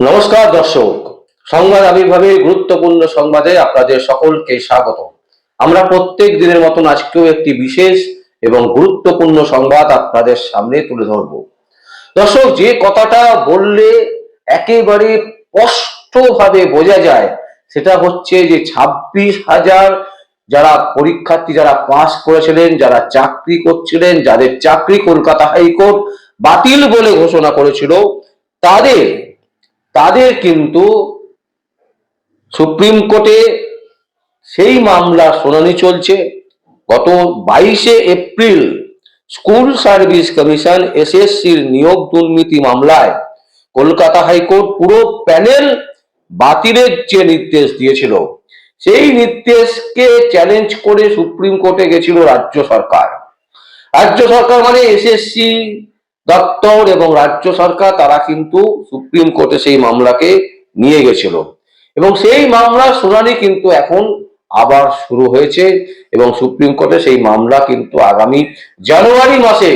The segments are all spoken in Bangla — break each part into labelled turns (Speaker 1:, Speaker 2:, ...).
Speaker 1: নমস্কার দর্শক। সংবাদ আবির্ভাবে গুরুত্বপূর্ণ সংবাদে আপনাদের সকলকে স্বাগত আমরা প্রত্যেক দিনের মতন আজকেও একটি বিশেষ এবং গুরুত্বপূর্ণ সংবাদ আপনাদের সামনে তুলে ধরব। দর্শক, যে কথাটা বললে একেবারে স্পষ্টভাবে বোঝা যায়, সেটা হচ্ছে যে ছাব্বিশ হাজার যারা পরীক্ষার্থী, যারা পাস করেছিলেন, যারা চাকরি করছিলেন, যাদের চাকরি কলকাতা হাইকোর্ট বাতিল বলে ঘোষণা করেছিল, তাদের তাদের কিন্তু সুপ্রিম কোর্টে সেই মামলা শুনানি চলছে। গত বাইশে এপ্রিল স্কুল সার্ভিস কমিশন এসএসসির নিয়োগ দুর্নীতি মামলায় কলকাতা হাইকোর্ট পুরো প্যানেল বাতিলের যে নির্দেশ দিয়েছিল, সেই নির্দেশকে চ্যালেঞ্জ করে সুপ্রিম কোর্টে গেছিল রাজ্য সরকার। রাজ্য সরকার মানে এসএসসি দপ্তর এবং রাজ্য সরকার, তারা কিন্তু সুপ্রিম কোর্টে সেই মামলাকে নিয়ে গেছিল। এবং সেই মামলার শুনানি কিন্তু এখন আবার শুরু হয়েছে এবং সুপ্রিম কোর্টে সেই মামলা কিন্তু আগামী জানুয়ারি মাসে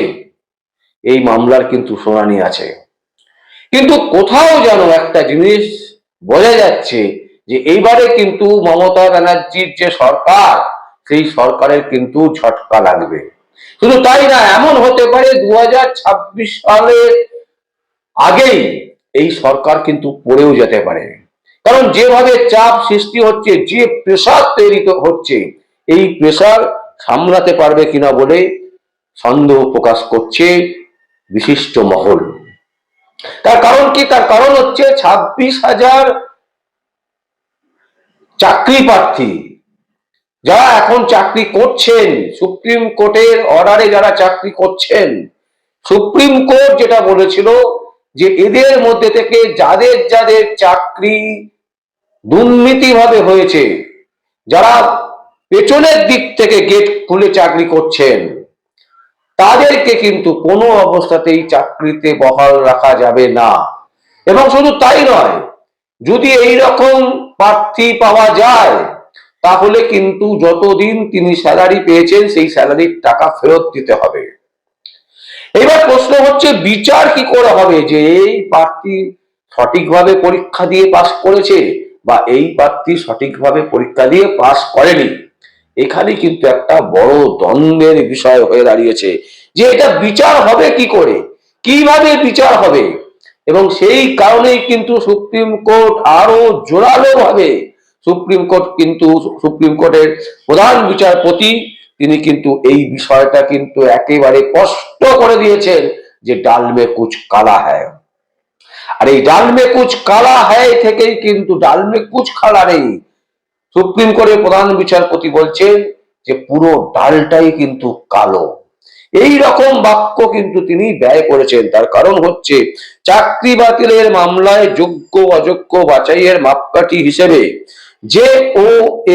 Speaker 1: এই মামলার কিন্তু শুনানি আছে। কিন্তু কোথাও যেন একটা জিনিস বোঝা যাচ্ছে যে এইবারে কিন্তু মমতা ব্যানার্জির যে সরকার, সেই সরকারের কিন্তু ঝটকা লাগবে। শুধু তাই না, এমন হতে পারে দু সালের আগেই এই সরকার কিন্তু পড়েও যেতে পারে। কারণ যেভাবে চাপ সৃষ্টি হচ্ছে, যে প্রেশার তৈরি হচ্ছে, এই প্রেশার সামলাতে পারবে কিনা বলে সন্দেহ প্রকাশ করছে বিশিষ্ট মহল। তার কারণ কি? তার কারণ হচ্ছে ছাব্বিশ হাজার চাকরি প্রার্থী যারা এখন চাকরি করছেন, সুপ্রিম কোর্টের অর্ডারে যারা চাকরি করছেন, সুপ্রিম কোর্ট যেটা বলেছিল যে এদের মধ্যে থেকে যাদের যাদের চাকরি দুর্নীতিভাবে হয়েছে, যারা পেছনের দিক থেকে গেট খুলে চাকরি করছেন, তাদেরকে কিন্তু কোনো অবস্থাতেই চাকরিতে বহাল রাখা যাবে না। এবং শুধু তাই নয়, যদি এই রকম প্রার্থী পাওয়া যায় তাহলে কিন্তু যতদিন তিনি স্যালারি পেয়েছেন, সেই স্যালারির টাকা ফেরত দিতে হবে। এবার প্রশ্ন হচ্ছে, বিচার কি করে হবে? যে এই প্রার্থী সঠিকভাবে পরীক্ষা দিয়ে পাস করেছে বা এই প্রার্থী সঠিকভাবে পরীক্ষা দিয়ে পাস করেনি? এখানে কিন্তু একটা বড় দ্বন্দ্বের বিষয় হয়ে দাঁড়িয়েছে, যে এটা বিচার হবে কি করে? কীভাবে বিচার হবে? এবং সেই কারণেই কিন্তু সুপ্রিম কোর্ট আরও জোরালো ভাবে সুপ্রিম কোর্ট কিন্তু, সুপ্রিম কোর্টের প্রধান বিচারপতি, তিনি কিন্তু এই বিষয়টা কিন্তু একেবারে স্পষ্ট করে দিয়েছেন যে ডাল মে কুচ কালা হ্যায়। আর এই ডাল মে কুচ কালা হ্যায় থেকেই কিন্তু ডাল মে কুচ কালা নেই। সুপ্রিম কোর্টের প্রধান বিচারপতি বলছেন যে পুরো ডালটাই কিন্তু কালো। এই রকম বাক্য কিন্তু তিনি ব্যয় করেছেন। তার কারণ হচ্ছে চাকরি বাতিলের মামলায় যোগ্য অযোগ্য বাছাইয়ের মাপকাঠি হিসেবে যে ও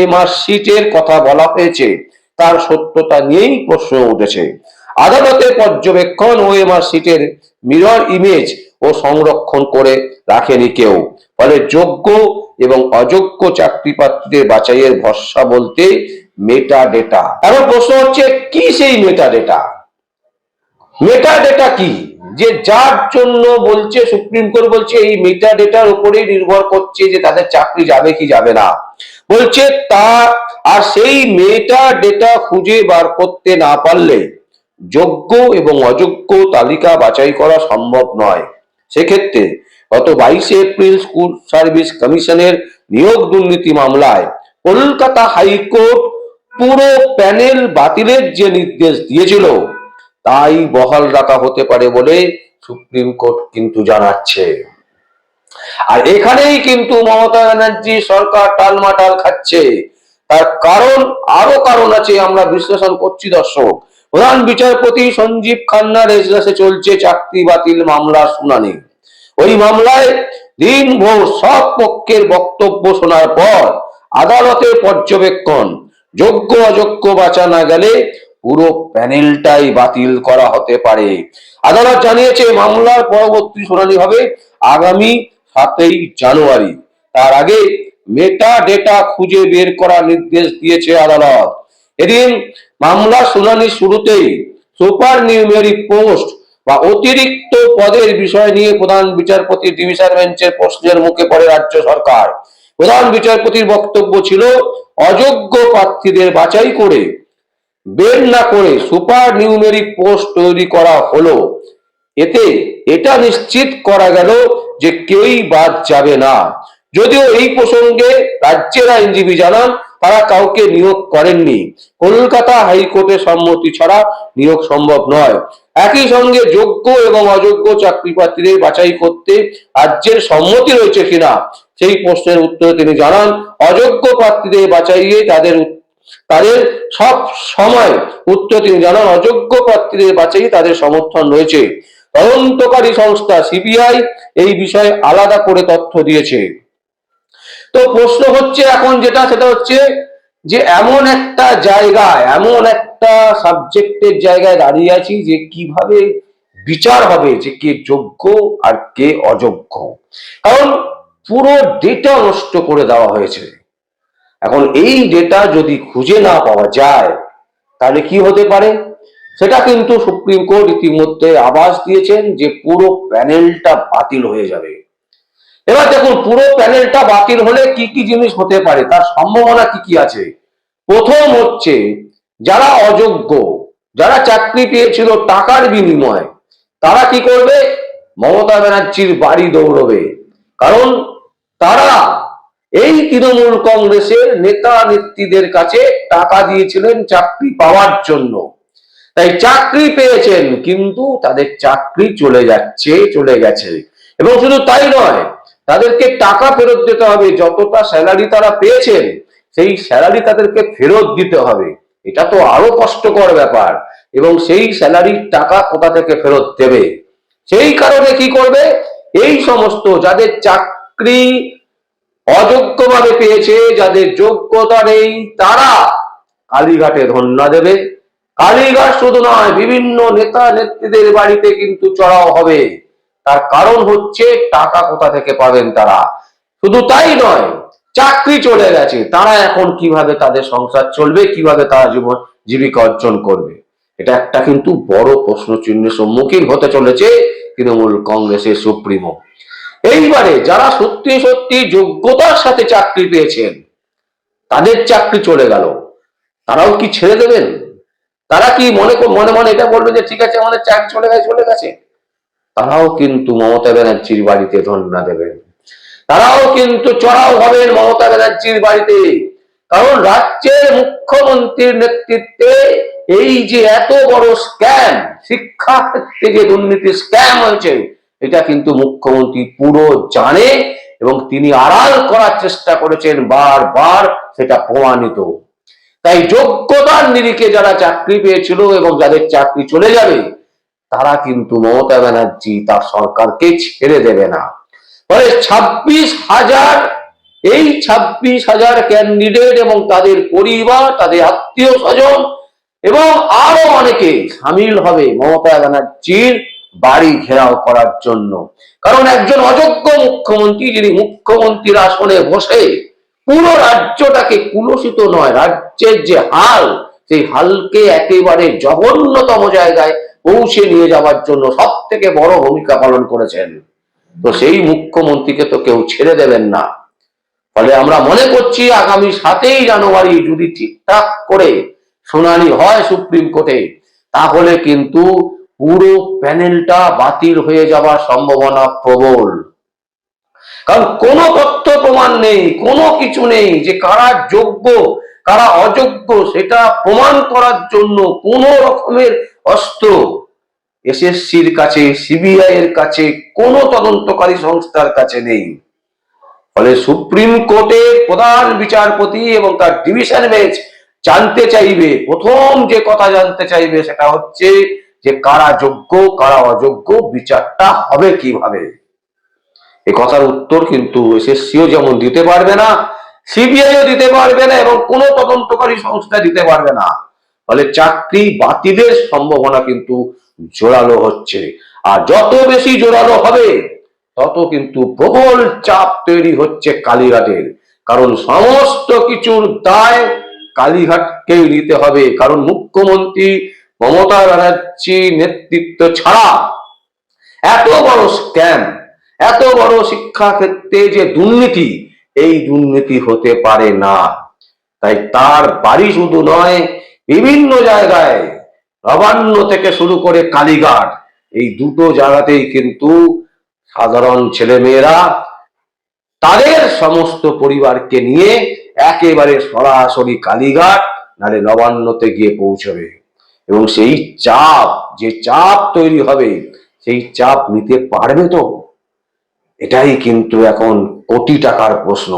Speaker 1: এমআর সিটের কথা বলা হয়েছে, তার সত্যতা নিয়েই প্রশ্ন উঠেছে। আদালতের পর্যবেক্ষণ ও এমআর সিটের মিরর ইমেজ ও সংরক্ষণ করে রাখেনি কেউ। ফলে যোগ্য এবং অযোগ্য চাকরি প্রার্থীদের বাছাইয়ের ভরসা বলতে মেটা ডেটা এখন প্রশ্ন হচ্ছে, কি সেই মেটা ডেটা মেটা ডেটা কি? যে যার জন্য বলছে, সুপ্রিম কোর্ট বলছে, এই মেটা ডেটার উপরেই নির্ভর করছে যে তাদের চাকরি যাবে কি যাবে না। বলছে, তা আর সেই মেটা ডেটা খুঁজে বার করতে না পারলে যোগ্য এবং অযোগ্য তালিকা বাছাই করা সম্ভব নয়। সেক্ষেত্রে গত বাইশে এপ্রিল স্কুল সার্ভিস কমিশনের নিয়োগ দুর্নীতি মামলায় কলকাতা হাইকোর্ট পুরো প্যানেল বাতিলের যে নির্দেশ দিয়েছিল তাই বহাল রাখা হতে পারে বলে সুপ্রিম কোর্ট কিন্তু জানাচ্ছে। আর এখানেই কিন্তু মমতা ব্যানার্জি সরকার টালমাটাল খাচ্ছে। তার কারণ, আরও কারণ আছে আমরা বিশ্লেষণ করছি দর্শক। প্রধান বিচারপতি সঞ্জীব খান্নার এজলাসে চলছে চাকরি বাতিল মামলার শুনানি। ওই মামলায় দিনভর সব পক্ষের বক্তব্য শোনার পর আদালতের পর্যবেক্ষণ, যোগ্য অযোগ্য বাঁচা না গেলে পুরো প্যানেলটাই বাতিল করা হতে পারে। আদালত জানিয়েছে, মামলার পরবর্তী শুনানি হবে আগামী সাতই জানুয়ারি। তার আগে মেটা ডেটা খুঁজে বের করার নির্দেশ দিয়েছে আদালত। এদিন মামলার শুনানি শুরুতেই সুপার নিউমেরি পোস্ট বা অতিরিক্ত পদের বিষয় নিয়ে প্রধান বিচারপতি ডিভিশন বেঞ্চের প্রশ্নের মুখে পড়ে রাজ্য সরকার। প্রধান বিচারপতির বক্তব্য ছিল, অযোগ্য প্রার্থীদের বাছাই করে বের না করে সুপার নিউমেরিক পোস্ট তৈরি করা হলো, এতে এটা নিশ্চিত করা গেল যে কেউই বাদ যাবে না। যদিও এই প্রসঙ্গে রাজ্যের আইনজীবী জানান, তারা কাউকে নিয়োগ করেননি। কলকাতা হাইকোর্টের সম্মতি ছাড়া নিয়োগ সম্ভব নয়। একই সঙ্গে যোগ্য এবং অযোগ্য চাকরি প্রার্থীদের বাছাই করতে রাজ্যের সম্মতি রয়েছে কিনা, সেই প্রশ্নের উত্তরে তিনি জানান, অযোগ্য প্রার্থীদের বাছাইয়ে তাদের তাদের সব সময় উত্তর তিনি জানান, অযোগ্য প্রার্থীদের বাছাই তাদের সমর্থন রয়েছে। তদন্তকারী সংস্থা সিবিআই এই বিষয়ে আলাদা করে তথ্য দিয়েছে। তো প্রশ্ন হচ্ছে এখন যেটা, সেটা হচ্ছে যে এমন একটা জায়গায়, এমন একটা সাবজেক্টের জায়গায় দাঁড়িয়ে আছি যে কীভাবে বিচার হবে যে কে যোগ্য আর কে অযোগ্য। কারণ পুরো ডেটা নষ্ট করে দেওয়া হয়েছে। এখন এই ডেটা যদি খুঁজে না পাওয়া যায়, তাহলে কি হতে পারে? সেটা কিন্তু সুপ্রিম কোর্ট ইতিমধ্যে আভাস দিয়েছেন যে পুরো প্যানেলটা বাতিল হয়ে যাবে। এবার দেখুন, পুরো প্যানেলটা বাতিল হলে কি কি জিনিস হতে পারে? তার সম্ভাবনা কি কি আছে? প্রথম হচ্ছে, যারা অযোগ্য, যারা চাকরি পেয়েছিল টাকার বিনিময়ে, তারা কি করবে? মমতা ব্যানার্জির বাড়ি দৌড়বে। কারণ তারা এই তৃণমূল কংগ্রেসের নেতা নেত্রীদের কাছে টাকা দিয়েছিলেন চাকরি পাওয়ার জন্য। তাই চাকরি পেয়েছেন, কিন্তু তাদের চাকরি চলে যাচ্ছে, চলে গেছে। এবং শুধু তাই নয়, তাদেরকে টাকা ফেরত দিতে হবে, যতটা স্যালারি তারা পেয়েছেন, সেই স্যালারি তাদেরকে ফেরত দিতে হবে। এটা তো আরও কষ্টকর ব্যাপার, এবং সেই স্যালারির টাকা কোথা থেকে ফেরত দেবে? সেই কারণে কি করবে? এই সমস্ত যাদের চাকরি অযোগ্যভাবে পেয়েছে যাদের যোগ্যতা নেই তারা কালীঘাটে ধন্যা দেবে। কালীঘাট শুধু নয়, বিভিন্ন নেতা নেত্রীদের বাড়িতে কিন্তু চড়াও হবে। তার কারণ হচ্ছে টাকা কোথা থেকে পাবেন তারা। শুধু তাই নয়, চাকরি চলে গেছে। তারা এখন কীভাবে তাদের সংসার চলবে, কীভাবে তারা জীবন, জীবিকা অর্জন করবে? এটা একটা কিন্তু বড় প্রশ্ন চিহ্নের সম্মুখীন হতে চলেছে তৃণমূল কংগ্রেসের সুপ্রিমো। এইবারে যারা সত্যি সত্যি যোগ্যতার সাথে চাকরি পেয়েছেন, তাদের চাকরি চলে গেল। তারাও কি ছেড়ে দেবেন? তারা কি মনে মনে মনে এটা বলবে যে, ঠিক আছে, আমাদের চাকরি চলে গেছে চলে গেছে তারাও কিন্তু মমতা ব্যানার্জির বাড়িতে ধন্যা দেবেন। তারাও কিন্তু চড়াও হবেন মমতা ব্যানার্জির বাড়িতে। কারণ রাজ্যের মুখ্যমন্ত্রীর নেতৃত্বে এই যে এত বড় স্ক্যাম শিক্ষা ক্ষেত্রে যে দুর্নীতি স্ক্যাম হয়েছে এটা কিন্তু মুখ্যমন্ত্রী পুরো জানে এবং তিনি আড়াল করার চেষ্টা করেছেন বারবার, সেটা প্রমাণিত। তাই যোগ্যতার নিরিখে যারা চাকরি পেয়েছিল এবং যাদের চাকরি চলে যাবে, তারা কিন্তু মমতা ব্যানার্জি, তার সরকারকে ছেড়ে দেবে না। ফলে ছাব্বিশ হাজার, এই ছাব্বিশ হাজার ক্যান্ডিডেট এবং তাদের পরিবার, তাদের আত্মীয় স্বজন এবং আরও অনেকে সামিল হবে মমতা ব্যানার্জির বাড়ি ঘেরাও করার জন্য। কারণ একজন অযোগ্য মুখ্যমন্ত্রী যিনি মুখ্যমন্ত্রীর আসনে বসে পুরো রাজ্যটাকে কুলসিত নয়, রাজ্যের যে হাল, সেই হালকে একেবারে জঘন্যতম জায়গায় পৌঁছে নিয়ে যাওয়ার জন্য সব থেকে বড় ভূমিকা পালন করেছেন। তো সেই মুখ্যমন্ত্রীকে তো কেউ ছেড়ে দেবেন না। ফলে আমরা মনে করছি আগামী সাতই জানুয়ারি যদি ঠিকঠাক করে শুনানি হয় সুপ্রিম কোর্টে, তাহলে কিন্তু পুরো প্যানেলটা বাতিল হয়ে যাওয়ার সম্ভাবনা প্রবল। কারণ কোনো তথ্য প্রমাণ নেই, কোনো কিছু নেই যে কারা যোগ্য, কারা অযোগ্য, সেটা প্রমাণ করার জন্য কোনো রকমের অস্ত্র। এসএসসির কাছে সিবিআই এর কাছে কোনো তদন্তকারী সংস্থার কাছে নেই। ফলে সুপ্রিম কোর্টের প্রধান বিচারপতি এবং তার ডিভিশন বেঞ্চ জানতে চাইবে, প্রথম যে কথা জানতে চাইবে সেটা হচ্ছে যে কারা যোগ্য, কারা অযোগ্য, বিচারটা হবে কীভাবে? এ কথার উত্তর কিন্তু এসএসসিও যেমন দিতে পারবে না, সিবিআইও দিতে পারবে না এবং কোনো তদন্তকারী সংস্থা দিতে পারবে না। ফলে চাকরি বাতিলের সম্ভাবনা কিন্তু জোরালো হচ্ছে। আর যত বেশি জোরালো হবে, তত কিন্তু প্রবল চাপ তৈরি হচ্ছে কালীঘাটের। কারণ সমস্ত কিছুর দায় কালীঘাটকেই নিতে হবে। কারণ মুখ্যমন্ত্রী মমতা ব্যানার্জি নেতৃত্ব ছাড়া এত বড় স্ক্যাম এত বড় শিক্ষা ক্ষেত্রে যে দুর্নীতি, এই দুর্নীতি হতে পারে না। তাই তার বাড়ি শুধু নয়, বিভিন্ন জায়গায় নবান্ন থেকে শুরু করে কালীঘাট, এই দুটো জায়গাতেই কিন্তু সাধারণ ছেলেমেয়েরা তাদের সমস্ত পরিবারকে নিয়ে একেবারে সরাসরি কালীঘাট নালে নবান্নতে গিয়ে পৌঁছবে। এবং সেই চাপ, যে চাপ তৈরি হবে, সেই চাপ নিতে পারবে তো? এটাই কিন্তু এখন কোটি টাকার প্রশ্ন।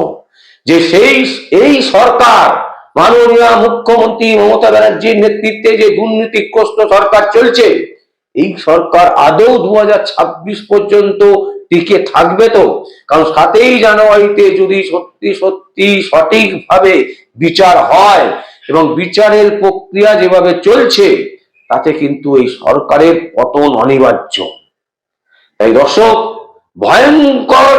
Speaker 1: যে সেই, এই সরকার, মাননীয় মুখ্যমন্ত্রী মমতা ব্যানার্জির নেতৃত্বে যে দুর্নীতিগ্রস্ত সরকার চলছে, এই সরকার আদৌ দু হাজার ছাব্বিশ পর্যন্ত টিকে থাকবে তো? কারণ সাতই জানুয়ারিতে যদি সত্যি সত্যি সঠিকভাবে বিচার হয় এবং বিচারের প্রক্রিয়া যেভাবে চলছে, তাতে কিন্তু এই সরকারের পতন অনিবার্য। তাই দর্শক, ভয়ঙ্কর,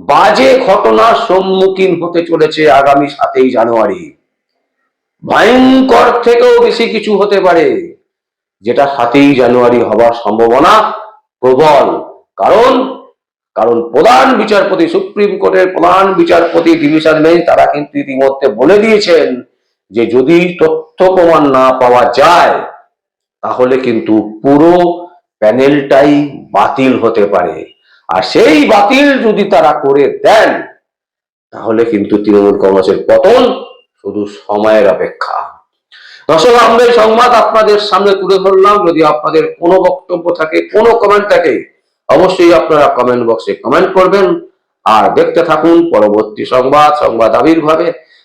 Speaker 1: বাজে ঘটনার সম্মুখীন হতে চলেছে আগামী সাতই জানুয়ারি। ভয়ঙ্কর থেকেও বেশি কিছু হতে পারে, যেটা সাতই জানুয়ারি হবার সম্ভাবনা প্রবল। কারণ কারণ প্রধান বিচারপতি, সুপ্রিম কোর্টের প্রধান বিচারপতি, ডিভিশন বেঞ্চ, তারা কিন্তু ইতিমধ্যে বলে দিয়েছেন যে যদি তথ্য প্রমাণ না পাওয়া যায়, তাহলে কিন্তু পুরো প্যানেলটাই বাতিল হতে পারে। আর সেই বাতিল যদি তারা করে দেন, তাহলে কিন্তু তৃণমূল কংগ্রেসের পতন শুধু সময়ের অপেক্ষা। দর্শক আমরা এই সংবাদ আপনাদের সামনে তুলে ধরলাম। যদি আপনাদের কোনো বক্তব্য থাকে, কোনো কমেন্ট থাকে, অবশ্যই আপনারা কমেন্ট বক্সে কমেন্ট করবেন। আর দেখতে থাকুন পরবর্তী সংবাদ সংবাদ আবির্ভাবে।